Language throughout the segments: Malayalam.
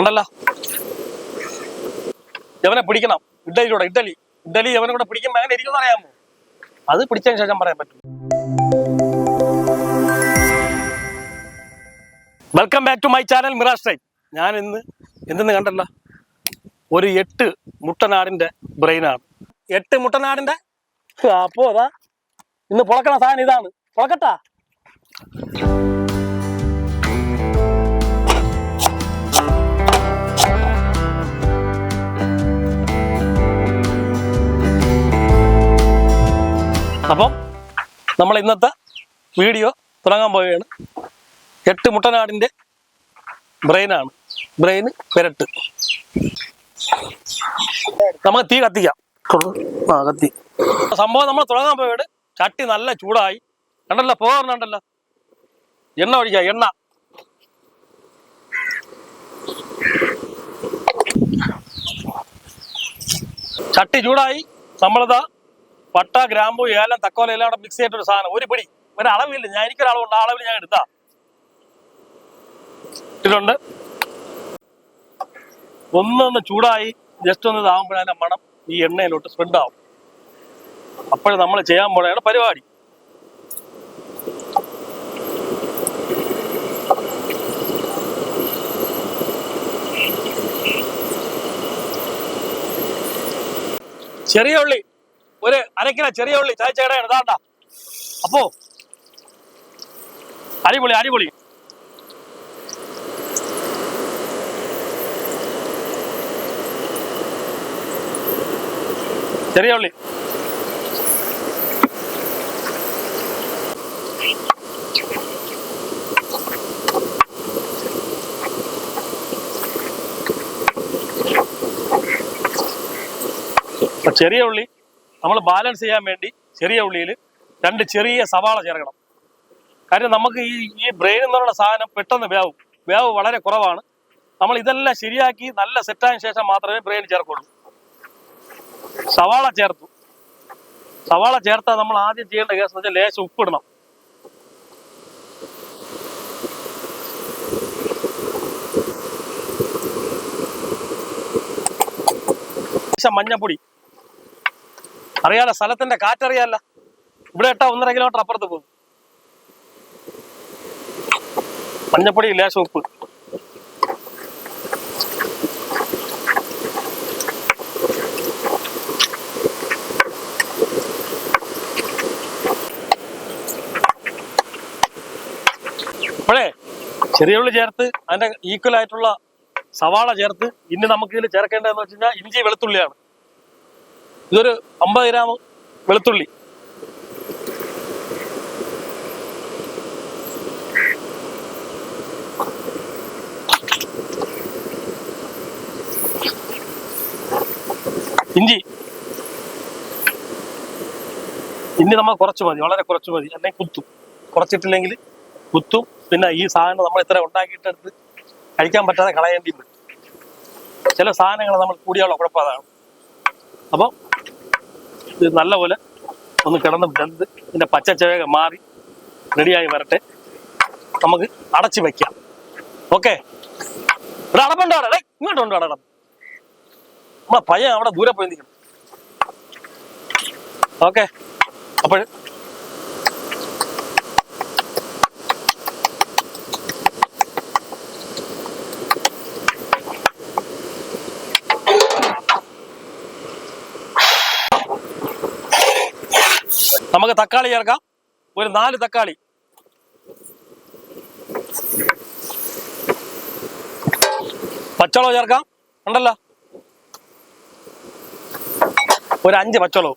ഉണ്ടല്ലോ ഇവനെ പിടിക്കണം. ഇഡലിയിലൂടെ ഇഡലി ഇഡലി യവനെ കൂടെ പിടിക്കുമ്പോൾ അങ്ങനെ ഇരിക്കുമെന്ന് അറിയാമോ? അത് പിടിച്ചതിന് ശേഷം പറയാൻ പറ്റും. Welcome back to my channel Miras time ഞാൻ ഇന്ന് എന്തെന്ന് കണ്ടല്ല? ഒരു എട്ട് മുട്ടനാടിന്റെ ബ്രെയിനാണ് എട്ട് മുട്ടനാടിന്റെ? അപ്പോ അതാ. ഇന്ന് പുളക്കണ സാധനം ഇതാണ്. പൊളക്കട്ടാ. അപ്പം നമ്മൾ ഇന്നത്തെ വീഡിയോ തുടങ്ങാൻ പോവുകയാണ്. എട്ട് മുട്ടനാടിന്റെ ബ്രെയിനാണ്. ബ്രെയിൻ പെരട്ട്. നമുക്ക് തീ കത്തിക്കാം. ആ കത്തി. സംഭവം നമ്മൾ തുടങ്ങാൻ പോയത് ചട്ടി നല്ല ചൂടായി. കണ്ടല്ലോ പോകാറുണ്ടല്ലോ എണ്ണ ഒഴിക്ക എണ്ണ. ചട്ടി ചൂടായി. നമ്മളിതാ പട്ട ഗ്രാമ്പു ഏലം തക്കോല എല്ലാം കൂടെ മിക്സ് ചെയ്തിട്ടൊരു സാധനം. ഒരു പിടി. ഒരു അളവില്ല. ഞാൻ എനിക്കൊരളവുണ്ട് ആ അളവിൽ ഞാൻ എടുത്താ. ഇട്ടിട്ടുണ്ട്. ഒന്നൊന്ന് ചൂടായി. ജസ്റ്റ് ഒന്ന് ഇതാകുമ്പോഴേ മണം ഈ എണ്ണയിലോട്ട് സ്പ്രെഡ് ആവും. അപ്പോഴും നമ്മൾ ചെയ്യാൻ പോലെയാണ് പരിപാടി. ചെറിയ ഉള്ളി. ഒരു അരക്കില ചെറിയ ഉള്ളി ചായച്ചേടയാണ് ഇതാണ്ട. അപ്പോ അടിപൊളി അടിപൊളി. ചെറിയ ഉള്ളി. ചെറിയ ഉള്ളി. നമ്മൾ ബാലൻസ് ചെയ്യാൻ വേണ്ടി ചെറിയ ഉള്ളിയിൽ രണ്ട് ചെറിയ സവാള ചേർക്കണം. കാര്യം നമുക്ക് ഈ ഈ ബ്രെയിൻ എന്നുള്ള സാധനം പെട്ടെന്ന് വേവും വേവ് വളരെ കുറവാണ്. നമ്മൾ ഇതെല്ലാം ശരിയാക്കി നല്ല സെറ്റായ ശേഷം മാത്രമേ ബ്രെയിൻ ചേർക്കുള്ളൂ. സവാള ചേർത്തു. സവാള ചേർത്താൽ നമ്മൾ ആദ്യം ചെയ്യേണ്ട കേസ് വെച്ചാൽ ലേശം ഉപ്പിടണം. മഞ്ഞപ്പൊടി. അറിയാലോ സ്ഥലത്തിന്റെ കാറ്ററിയാലോ ഇവിടെ ഇട്ട ഒന്നര കിലോമീറ്റർ അപ്പുറത്ത് പോകും. മഞ്ഞപ്പൊടി ഇല്ല ഉപ്പ് അപ്പോഴേ ചെറിയ ഉള്ളി ചേർത്ത് അതിന്റെ ഈക്വൽ ആയിട്ടുള്ള സവാള ചേർത്ത് ഇനി നമുക്ക് ഇതിൽ ചേർക്കേണ്ടതെന്ന് വെച്ച് കഴിഞ്ഞാൽ ഇഞ്ചി വെളുത്തുള്ളിയാണ്. ഇതൊരു അമ്പത് ഗ്രാം വെളുത്തുള്ളി. ഇഞ്ചി. ഇനി നമ്മൾ കുറച്ച് മതി വളരെ കുറച്ച് മതി. അല്ലെങ്കിൽ കുത്തും. കുറച്ചിട്ടില്ലെങ്കിൽ കുത്തും. പിന്നെ ഈ സാധനം നമ്മൾ ഇത്ര ഉണ്ടാക്കിയിട്ടെടുത്ത് കഴിക്കാൻ പറ്റാതെ കളയേണ്ടി വരും. ചില സാധനങ്ങൾ നമ്മൾ കൂടിയുള്ള കുഴപ്പം അതാണ് അപ്പം ഇത് നല്ലപോലെ ഒന്ന് കിടന്ന് വെന്ത് ഇതിന്റെ പച്ചച്ചവയൊക്കെ മാറി റെഡിയായി വരട്ടെ. നമുക്ക് അടച്ചു വെക്കാം. ഓക്കെ ഇവിടെ അടപ്പുണ്ടോ അവിടെ? ഇങ്ങോട്ടുണ്ടോ അടപ്പ് നമ്മളെ പയ്യൻ അവിടെ ദൂരെ പോയി നിൽക്കണം ഓക്കെ അപ്പോൾ നമുക്ക് തക്കാളി ചേർക്കാം. ഒരു നാല് തക്കാളി. പച്ചളവ് ചേർക്കാം. ഉണ്ടല്ലോ? ഒരു അഞ്ച് പച്ചളവ്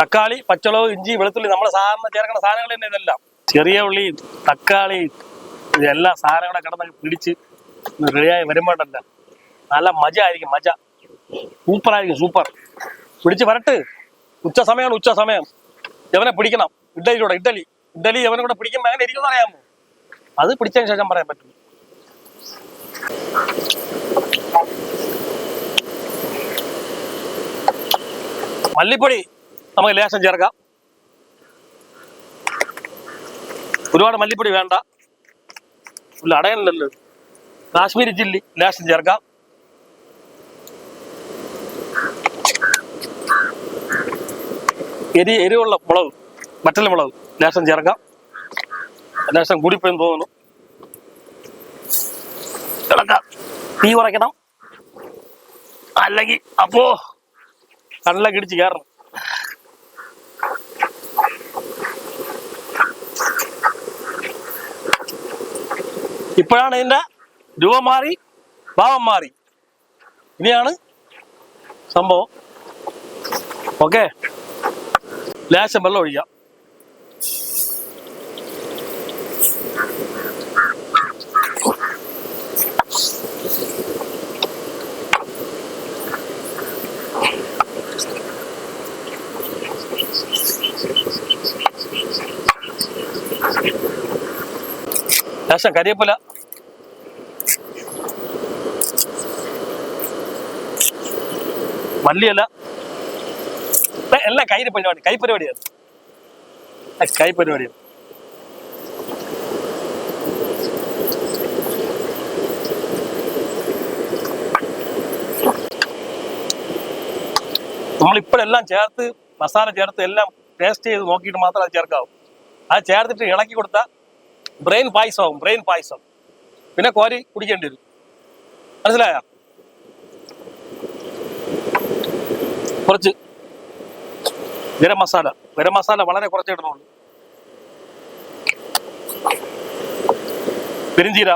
തക്കാളി പച്ചളവ് ഇഞ്ചി വെളുത്തുള്ളി നമ്മൾ സാധാരണ ചേർക്കുന്ന സാധനങ്ങൾ തന്നെ ഇതെല്ലാം. ചെറിയ ഉള്ളി തക്കാളി ഇതെല്ലാം സാധനങ്ങളെ കിടന്ന് പിടിച്ച് റെഡിയായി വരുമ്പോണ്ടല്ല നല്ല മജ. ആയിരിക്കും മജ സൂപ്പറായിരിക്കും സൂപ്പർ പിടിച്ച് വരട്ട്. ഉച്ച സമയമാണ് ഉച്ച സമയം. ഇവനെ പിടിക്കണം. ഇഡലിയിലൂടെ ഇഡലി ഇഡലി യവനെ കൂടെ പിടിക്കുമ്പോൾ അങ്ങനെ ഇരിക്കുന്ന അറിയാമോ? അത് പിടിച്ചതിന് ശേഷം പറയാൻ പറ്റും. മല്ലിപ്പൊടി നമുക്ക് ലേശം ചേർക്കാം. ഒരുപാട് മല്ലിപ്പൊടി വേണ്ട. ഉള്ള അടയണല്ലോ കാശ്മീരി ചില്ലി ലേശം ചേർക്കാം. എരി എരിവുള്ള മുളക് മറ്റല്ല മുളക്. ലേശം ചേർക്കാം ലേശം കൂടിപ്പോയെന്ന് തോന്നുന്നു. ഇളക്കാം. തീ കുറയ്ക്കണം. അല്ലെങ്കിൽ അപ്പോ കണ്ണിലൊക്കെ ഇടിച്ച് കയറണം. ഇപ്പോഴാണ് ഇതിന്റെ രൂപം മാറി ഭാവം മാറി. ഇനിയാണ് സംഭവം. ഓക്കെ? ലേശം വെള്ളം ഒഴിക്കാം ലേശം കരിയപ്പില മല്ലിയല്ല ഏ, എല്ലാം കൈ പരിപാടി കൈ പരിപാടിയാണ്. ഏ, കൈ പരിപാടിയാണ്. നമ്മളിപ്പോഴെല്ലാം ചേർത്ത് മസാല ചേർത്ത് എല്ലാം ടേസ്റ്റ് ചെയ്ത് നോക്കിയിട്ട് മാത്രം അത് ചേർക്കാവും. അത് ചേർത്തിട്ട് ഇളക്കി കൊടുത്താൽ ബ്രെയിൻ പായസമാവും ബ്രെയിൻ പായസം. പിന്നെ കോരി കുടിക്കേണ്ടി വരും. മനസ്സിലായോ? കുറച്ച് ഗരം മസാല. ഗരം മസാല വളരെ കുറച്ചേ ഇടുന്നുള്ളൂ പെരിഞ്ചീര.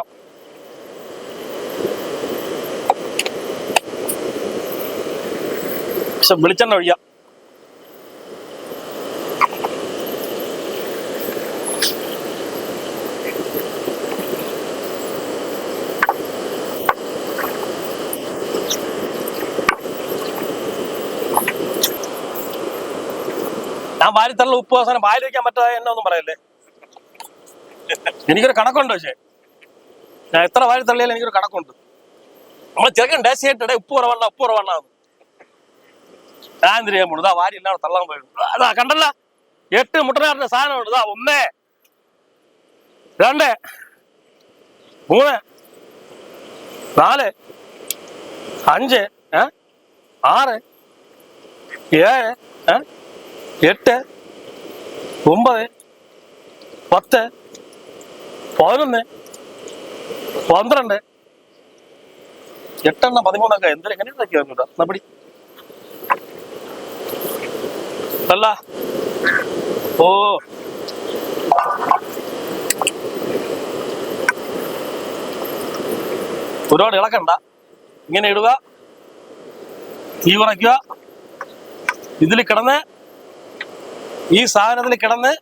വെളിച്ചെണ്ണ ഒഴിയാം. ഞാൻ വാരിത്തള്ള ഉപ്പ് അവസാനം വായിൽ വയ്ക്കാൻ പറ്റാതെ എന്നെ ഒന്നും പറയല്ലേ? എനിക്കൊരു കണക്കുണ്ട് പക്ഷേ. ഞാൻ എത്ര വാരി തള്ളിയാലും എനിക്കൊരു കണക്കുണ്ട്. നമ്മൾ ചെറുക്കൻ ടേസ്റ്റ് ചെയ്തിട്ട് ഉപ്പ് കുറവണ്ണ ഉപ്പ് കുറവണ്ണാന്ന് ഞാൻ ചെയ്യാൻ പോണു വാരി ഇല്ലാതെ തള്ളാൻ പോയിട്ടുണ്ട്. അതാ കണ്ടല്ല? എട്ട് മുട്ടനാറിന്റെ സാധനമുണ്ട്. ഇതാ ഒന്നേ രണ്ട് മൂന്ന് നാല് അഞ്ച് ആറ് ഏഴ് ഏ എട്ട് ഒമ്പത് പത്ത് പതിനൊന്ന് പന്ത്രണ്ട്. എട്ടെണ്ണം പതിമൂന്നൊക്കെ. എന്തിനാ എങ്ങനെ വന്നു എന്നാ അല്ല. ഓ. ഒരുപാട് ഇളക്കണ്ട. ഇങ്ങനെ ഇടുക. തീ കുറയ്ക്കുക. ഇതിൽ കിടന്ന് ഈ സാധനത്തിൽ കിടന്ന്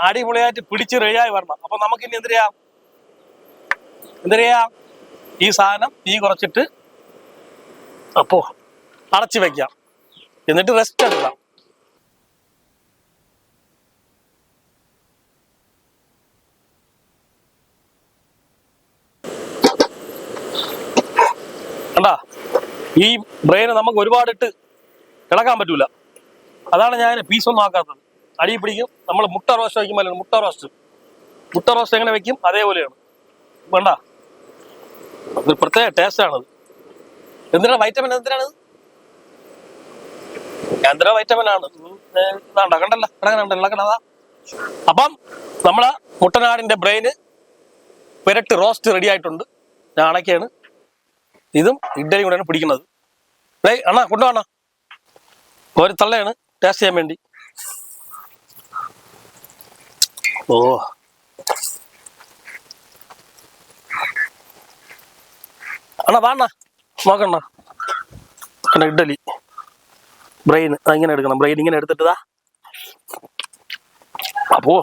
അടിപൊളിയായിട്ട് പിടിച്ച് റെഡിയായി വരണം. അപ്പൊ നമുക്ക് ഇനി എന്ത് ചെയ്യാം? എന്ത് ഈ സാധനം തീ കുറച്ചിട്ട് അപ്പോ അടച്ചു വെക്കാം. എന്നിട്ട് റെസ്റ്റ് എടുക്കാം. കണ്ടാ? ഈ ബ്രെയിന് നമുക്ക് ഒരുപാട് ഇട്ട് ഇളക്കാൻ പറ്റൂല. അതാണ് ഞാൻ പീസൊന്നും ആക്കാത്തത്. അടി പിടിക്കും. നമ്മൾ മുട്ട റോസ്റ്റ് വയ്ക്കുമ്പോൾ മുട്ട റോസ്റ്റ് മുട്ട റോസ്റ്റ് എങ്ങനെ വെക്കും അതേപോലെയാണ്. വേണ്ട. അത് പ്രത്യേക ടേസ്റ്റ് ആണത്. എന്തിനാണ് വൈറ്റമിൻ എന്തിനാണ്? എന്തിനാ വൈറ്റമിൻ ആണ്? ഇതാണ്ട കണ്ടല്ല. കണ്ടല്ല അപ്പം നമ്മളെ മുട്ടനാടിന്റെ ബ്രെയിന് പെരട്ട് റോസ്റ്റ് റെഡി ആയിട്ടുണ്ട്. ഞാണക്കാണ് ഇതും ഇഡ്ഡലിയും കൂടെയാണ് പിടിക്കുന്നത്. അണ്ണാ കൊണ്ടുപോണ ഒരു തള്ളയാണ്. ടേസ്റ്റ് ചെയ്യാൻ വേണ്ടി. ഓ അണ്ണാ വാണ്ണ നോക്കണ്ണ അണ്ണ. ഇഡ്ഡലി. ബ്രെയിൻ ഇങ്ങനെ എടുക്കണം. ബ്രെയിൻ ഇങ്ങനെ എടുത്തിട്ടതാ അപ്പോ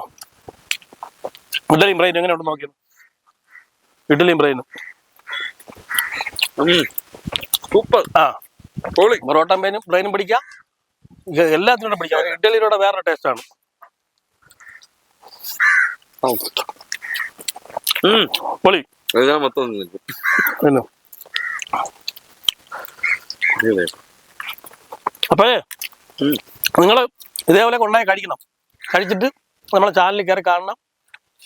ഇഡലിയും ബ്രെയിനും എങ്ങനെ ഉണ്ട് നോക്കിയത് ഇഡലിയും ബ്രെയിനും സൂപ്പർ ആ പൊളി. പൊറോട്ട പേനും ബ്രെയിനും പിടിക്കാം. എല്ലാത്തിനോടും എല്ലാത്തിനും പിടിക്കാം. ഇഡലിയിലൂടെ വേറെ ടേസ്റ്റാണ്. പൊളി ഞാൻ മൊത്തം അപ്പോഴേ. നിങ്ങൾ ഇതേപോലെ കൊണ്ടുപോയി കഴിക്കണം കഴിച്ചിട്ട് നമ്മളെ ചാനലിൽ കയറി കാണണം.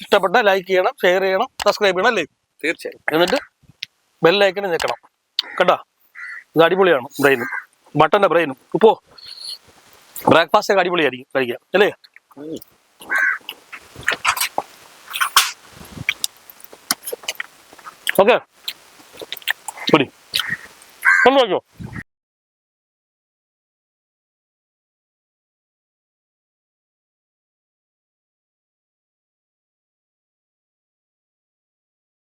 ഇഷ്ടപ്പെട്ട ലൈക്ക് ചെയ്യണം ഷെയർ ചെയ്യണം സബ്സ്ക്രൈബ് ചെയ്യണം അല്ലേ? തീർച്ചയായും. എന്നിട്ട് ബെല്ലൈക്കന് നിൽക്കണം. കേട്ടോ? ഇത് അടിപൊളിയാണ് ബ്രെയിനും ബട്ടന്റെ ബ്രെയിനും ഉപ്പോ ബ്രേക്ക്ഫാസ്റ്റ് ഒക്കെ അടിപൊളിയായിരിക്കും കഴിക്കാം അല്ലേ? ഓക്കെ. ശരി നോക്കിയോ